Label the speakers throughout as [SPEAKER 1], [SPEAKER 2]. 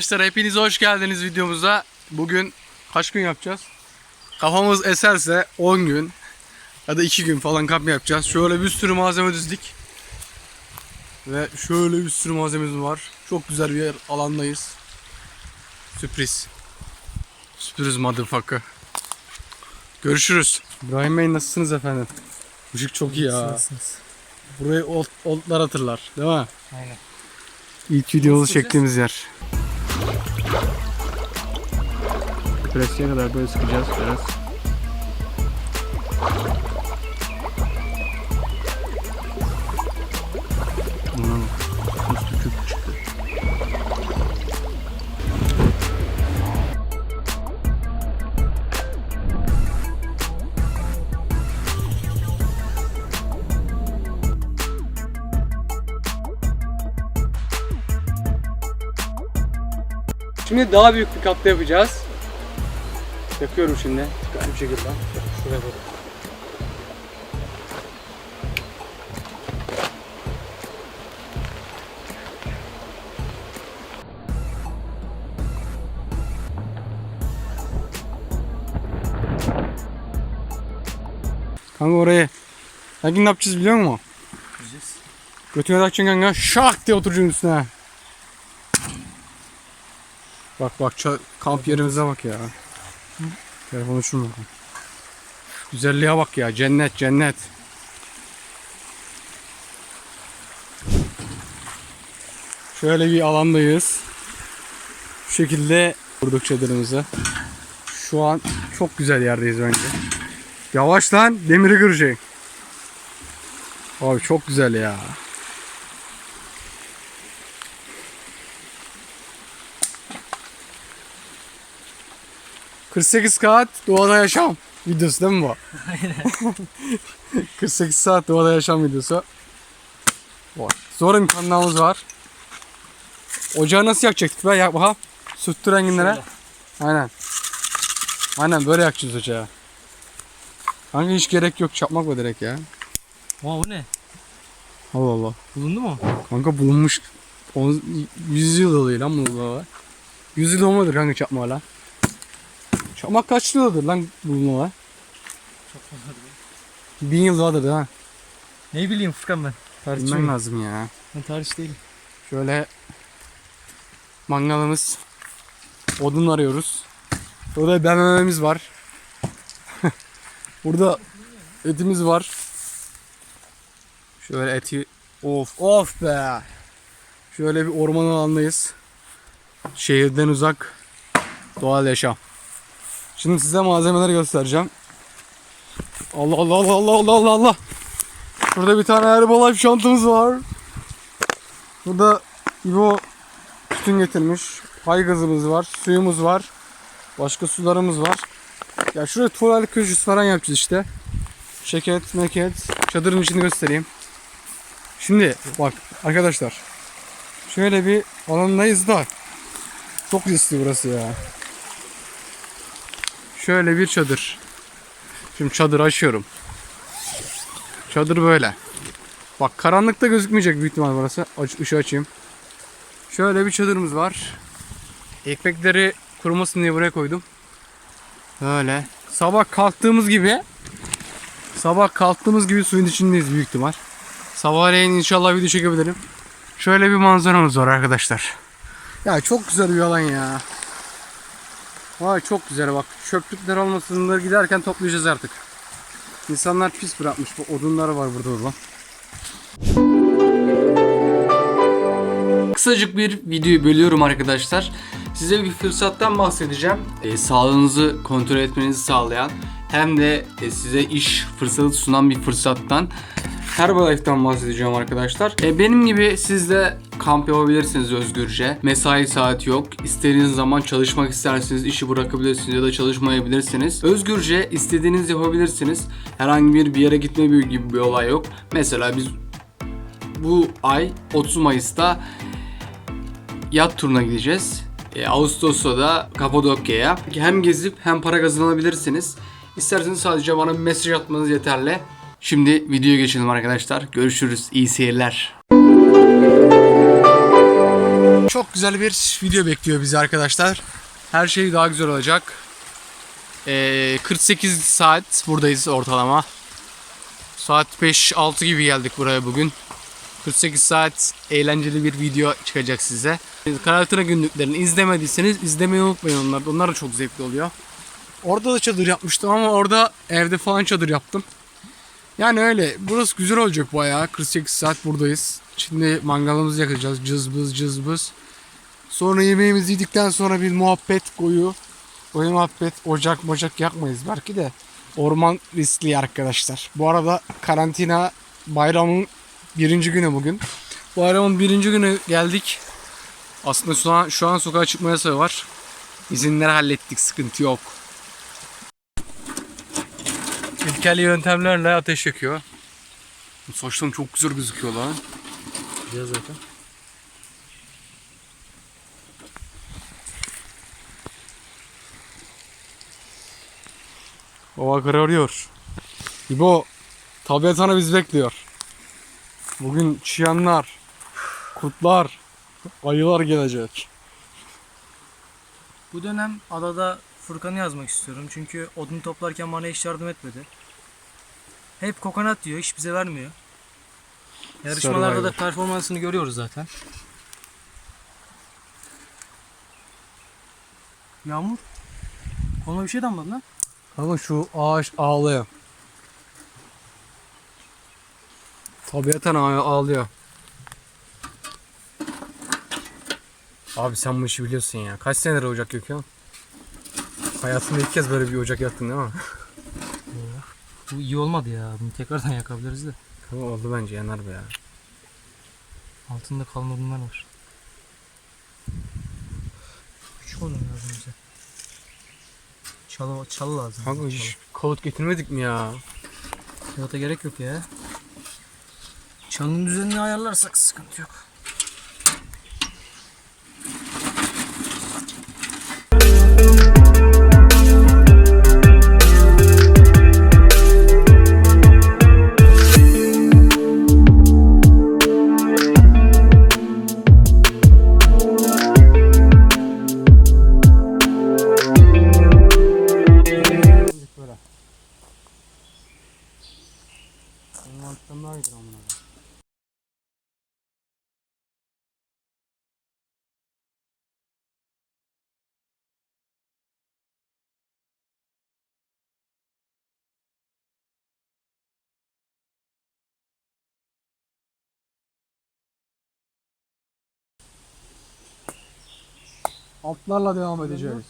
[SPEAKER 1] Arkadaşlar hepiniz hoş geldiniz videomuza. Bugün kaç gün yapacağız? Kafamız eserse 10 gün ya da 2 gün falan kamp yapacağız. Şöyle bir sürü malzeme düzdik. Ve şöyle bir sürü malzememiz var. Çok güzel bir yer alandayız. Sürpriz. Sürpriz motherfucker. Görüşürüz. İbrahim Bey nasılsınız efendim? Müzik çok iyi ya. Burayı old, oldlar hatırlar değil mi?
[SPEAKER 2] Aynen.
[SPEAKER 1] İlk videomuzu çektiğimiz yer. Presiye kadar böyle sıkacağız biraz. Şimdi daha büyük bir kapta yapacağız. Yakıyorum şimdi. Dikkatli bir şekilde. Şuraya bak. Kanka orayı. Sanki ne yapacağız biliyor musun?
[SPEAKER 2] Yapacağız.
[SPEAKER 1] Götüne takacaksın kanka şak diye oturacaksın üstüne. Bak bak kamp yerimize bak ya. Telefon uçurma. Güzelliğe bak ya cennet cennet. Şöyle bir alandayız. Şu şekilde kurduk çadırımızı. Şu an çok güzel yerdeyiz bence. Yavaş lan demiri kıracak. Abi çok güzel ya. ...48 saat doğada yaşam videosu değil mi bu? Aynen. 48 saat doğada yaşam videosu. Var. Zor imkanlarımız var. Ocağı nasıl yakacaktık be? Yak bakalım. Süttü renginlere.
[SPEAKER 2] Şöyle.
[SPEAKER 1] Aynen. Aynen böyle yakacağız ocağı. Hangi hiç gerek yok çakmak mı direkt ya?
[SPEAKER 2] Wow, bu ne?
[SPEAKER 1] Allah Allah.
[SPEAKER 2] Bulundu mu?
[SPEAKER 1] Kanka bulunmuş 10 100 yıl oluyor lan bu var. 100 yıl olmadır kanka çakma hala. Çakmak kaç yıldır lan bulunma
[SPEAKER 2] Çok fazla.
[SPEAKER 1] 1000 yıl vardır ha.
[SPEAKER 2] Ne bileyim Furkan ben. Tarihçi
[SPEAKER 1] Bilmem
[SPEAKER 2] miyim?
[SPEAKER 1] lazım ya.
[SPEAKER 2] Ben tarihçi değilim.
[SPEAKER 1] Şöyle mangalımız odun arıyoruz. Burada BMW'miz var. Burada etimiz var. Şöyle eti of of be. Şöyle bir orman alandayız. Şehirden uzak doğal yaşam. Şimdi size malzemeleri göstereceğim. Allah Allah Allah Allah Allah Allah Allah. Burada bir tane Herbalife şantımız var. Burada İbo tütün getirmiş. Hay gazımız var. Suyumuz var. Başka sularımız var. Ya şuraya tuvalet köşesi falan yapacağız işte. Şeket, meket. Çadırın içini göstereyim. Şimdi bak arkadaşlar. Şöyle bir alandayız da. Çok riskli burası ya. Şöyle bir çadır. Şimdi çadırı açıyorum. Çadır böyle. Bak karanlıkta gözükmeyecek büyük ihtimal burası. Aç, ışığı açayım. Şöyle bir çadırımız var. Ekmekleri kurumasın diye buraya koydum. Böyle. Sabah kalktığımız gibi sabah kalktığımız gibi suyun içindeyiz büyük ihtimal. Sabahleyin inşallah video çekebilirim. Şöyle bir manzaramız var arkadaşlar. Ya çok güzel bir alan ya. Vay çok güzel bak. Çöplükler olmasın bunları giderken toplayacağız artık. İnsanlar pis bırakmış. Bu odunlar var burada olan. Kısacık bir videoyu bölüyorum arkadaşlar. Size bir fırsattan bahsedeceğim. E, sağlığınızı kontrol etmenizi sağlayan hem de e, size iş fırsatı sunan bir fırsattan Herbalife'den bahsedeceğim arkadaşlar. E, benim gibi siz de kamp yapabilirsiniz özgürce. Mesai saati yok. İstediğiniz zaman çalışmak isterseniz işi bırakabilirsiniz ya da çalışmayabilirsiniz. Özgürce istediğiniz yapabilirsiniz. Herhangi bir bir yere gitme gibi bir olay yok. Mesela biz bu ay 30 Mayıs'ta yat turuna gideceğiz. E, Ağustos'ta da Kapadokya'ya. Hem gezip hem para kazanabilirsiniz. İsterseniz sadece bana bir mesaj atmanız yeterli. Şimdi videoya geçelim arkadaşlar. Görüşürüz. İyi seyirler. Çok güzel bir video bekliyor bizi arkadaşlar. Her şey daha güzel olacak. Ee, 48 saat buradayız ortalama. Saat 5-6 gibi geldik buraya bugün. 48 saat eğlenceli bir video çıkacak size. Karantina günlüklerini izlemediyseniz izlemeyi unutmayın onlar. Onlar da çok zevkli oluyor. Orada da çadır yapmıştım ama orada evde falan çadır yaptım. Yani öyle. Burası güzel olacak bayağı. 48 saat buradayız. Şimdi mangalımızı yakacağız. Cızbız cızbız. Sonra yemeğimizi yedikten sonra bir muhabbet koyu. Koyu muhabbet ocak mocak yakmayız belki de. Orman riskli arkadaşlar. Bu arada karantina bayramın birinci günü bugün. Bayramın birinci günü geldik. Aslında şu an, şu an sokağa çıkma yasağı var. İzinleri hallettik. Sıkıntı yok. İlkel yöntemlerle ateş yakıyor. Saçlarım çok güzel gözüküyor lan.
[SPEAKER 2] Güzel zaten.
[SPEAKER 1] Hava kararıyor. İbo, tabiat sana biz bekliyor. Bugün çıyanlar, kurtlar, ayılar gelecek.
[SPEAKER 2] Bu dönem adada Furkan'ı yazmak istiyorum. Çünkü odun toplarken bana hiç yardım etmedi. Hep kokonat diyor, hiç bize vermiyor. Yarışmalarda da
[SPEAKER 1] Survivor.
[SPEAKER 2] performansını görüyoruz zaten. Yağmur. Koluma bir şey damladı lan.
[SPEAKER 1] Ama şu ağaç ağlıyor. Tabiat ana ağlıyor. Abi sen bu işi biliyorsun ya. Kaç senedir ocak yakıyorsun? Hayatında ilk kez böyle bir ocak yaktın değil mi?
[SPEAKER 2] Bu iyi olmadı ya. Bunu tekrardan yakabiliriz de.
[SPEAKER 1] Tamam oldu bence yanar be ya.
[SPEAKER 2] Altında kalın odunlar var. Küçük odun lazım bize. Çalı, çalı lazım.
[SPEAKER 1] Kanka
[SPEAKER 2] Çalı.
[SPEAKER 1] hiç kalıt getirmedik mi ya?
[SPEAKER 2] Kağıta gerek yok ya. Çalının düzenini ayarlarsak sıkıntı yok.
[SPEAKER 1] Altlarla devam edeceğiz.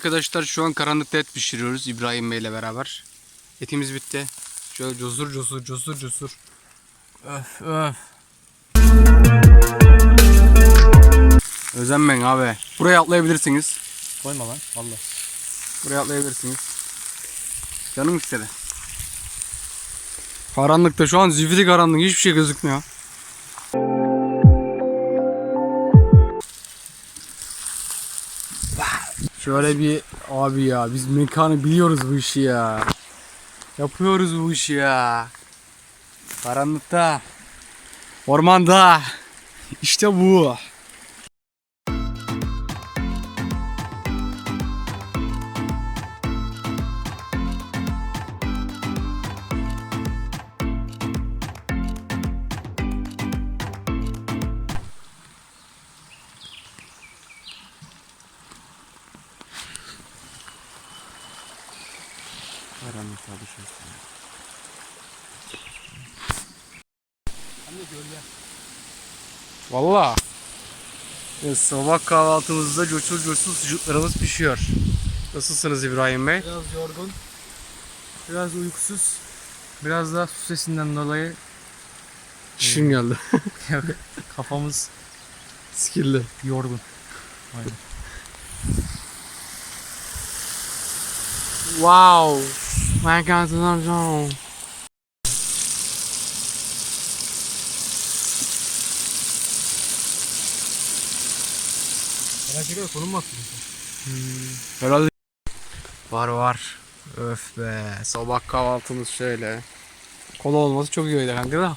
[SPEAKER 1] Arkadaşlar şu an karanlıkta et pişiriyoruz İbrahim Bey ile beraber. Etimiz bitti. Şöyle cosur cosur cosur cosur. Öf öf. Özenmeyin abi. Buraya atlayabilirsiniz.
[SPEAKER 2] Koyma lan. Valla.
[SPEAKER 1] Buraya atlayabilirsiniz. Canım istedi. Karanlıkta şu an zifiri karanlık hiçbir şey gözükmüyor. Şöyle bir abi ya biz mekanı biliyoruz bu işi ya. Yapıyoruz bu işi ya. Karanlıkta. Ormanda. İşte bu. Valla. Evet, sabah kahvaltımızda coşur coşur sucuklarımız pişiyor. Nasılsınız İbrahim Bey?
[SPEAKER 2] Biraz yorgun. Biraz uykusuz. Biraz da su sesinden dolayı
[SPEAKER 1] Çişim geldi.
[SPEAKER 2] kafamız
[SPEAKER 1] Skilli.
[SPEAKER 2] yorgun.
[SPEAKER 1] Wow. Ben kendimden
[SPEAKER 2] Gerçekten konum attın?
[SPEAKER 1] Herhalde var var. Öf be. Sabah kahvaltımız şöyle. Kola olması çok iyi oldu kanka da.